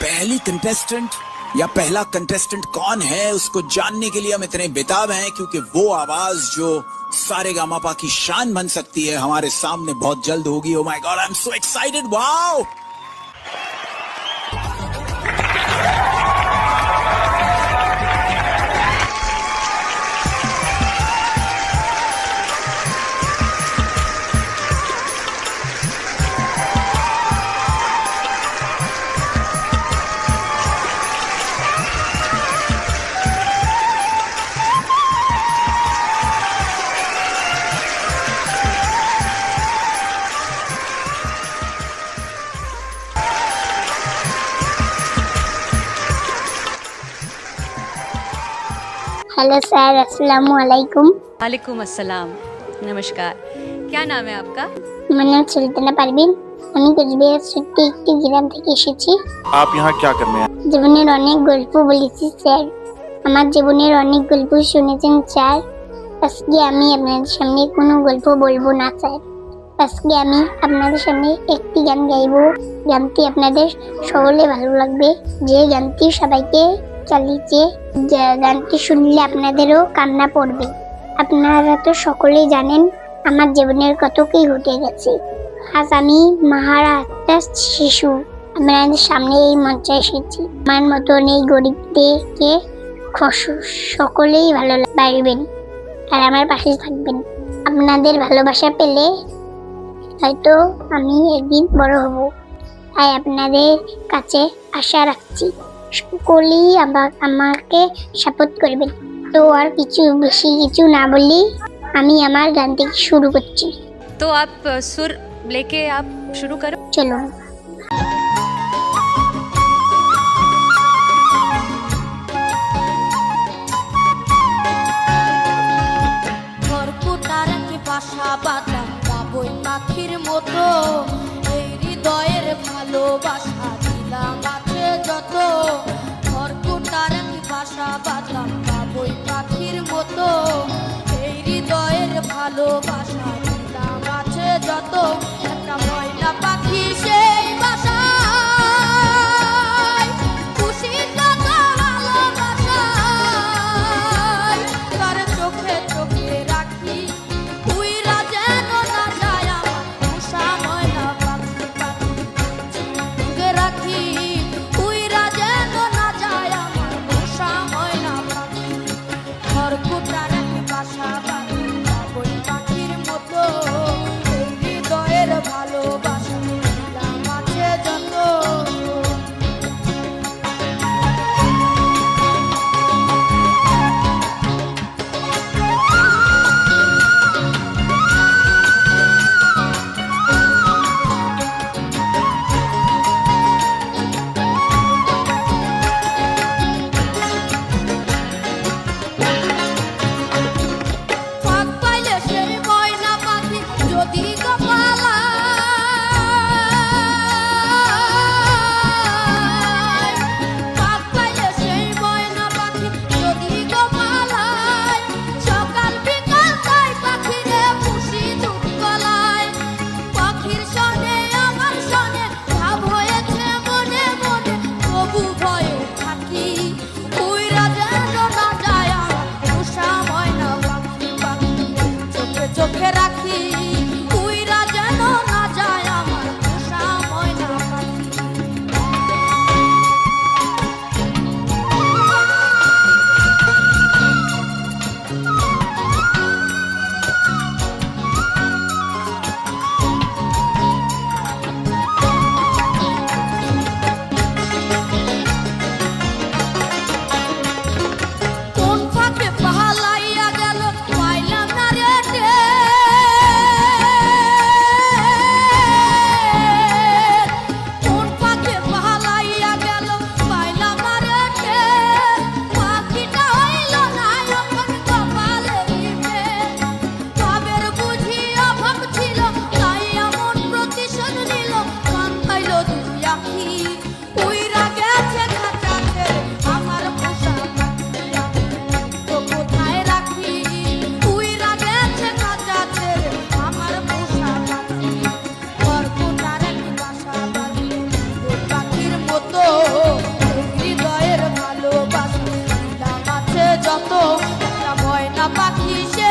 पहली कंटेस्टेंट या पहला कंटेस्टेंट कौन है, उसको जानने के लिए हम इतने बेताब हैं क्योंकि वो आवाज़ जो सारे गामापा की शान बन सकती है, हमारे सामने बहुत जल्द होगी। ओ my God I am so excited wow hello sir अस्सलाम वालेकुम वालेकुम अस्सलाम नमस्कार क्या नाम है आपका আমার নাম সুলতানা পারভিন আমি কোচবিহার ছোট্ট একটি গ্রাম থেকে এসেছি आप यहाँ क्या करने आए জীবনের অনেক গল্প বলেছি স্যার আমার জীবনের অনেক গল্প শুনেছেন স্যার আজকে আমি আপনাদের সামনে কোনো গল্প বলবো না স্যার আজকে আমি আপনাদের সামনে একটি গান গাইবো গানটি আপনাদের সকলে ভালো লাগবে যে গানটি সবাইকে চালিয়েছে যে গানটি শুনলে আপনাদেরও কান্না পড়বে। আপনারা তো সকলেই জানেন আমার জীবনের কত কি ঘটে গেছে। আজ আমি মাহারা শিশু। আপনাদের সামনে এই মঞ্চে এসেছি। আমার মতন এই গরিবদেরকে সকলেই ভালো পারবেন। আর আমার পাশে থাকবেন। আপনাদের ভালোবাসা পেলে হয়তো আমি একদিন বড় হব। তাই আপনাদের কাছে আশা রাখছি। সকলেই আবার আমাকে সাপোর্ট করবে। তো আর কিছু বেশি কিছু না বলি আমি আমার গান থেকে শুরু করছি। তো আপ সুর লেকে আপ শুরু করো। চলো। পাশা বাতা বাবই পাখির মতো। giocherà chi You should.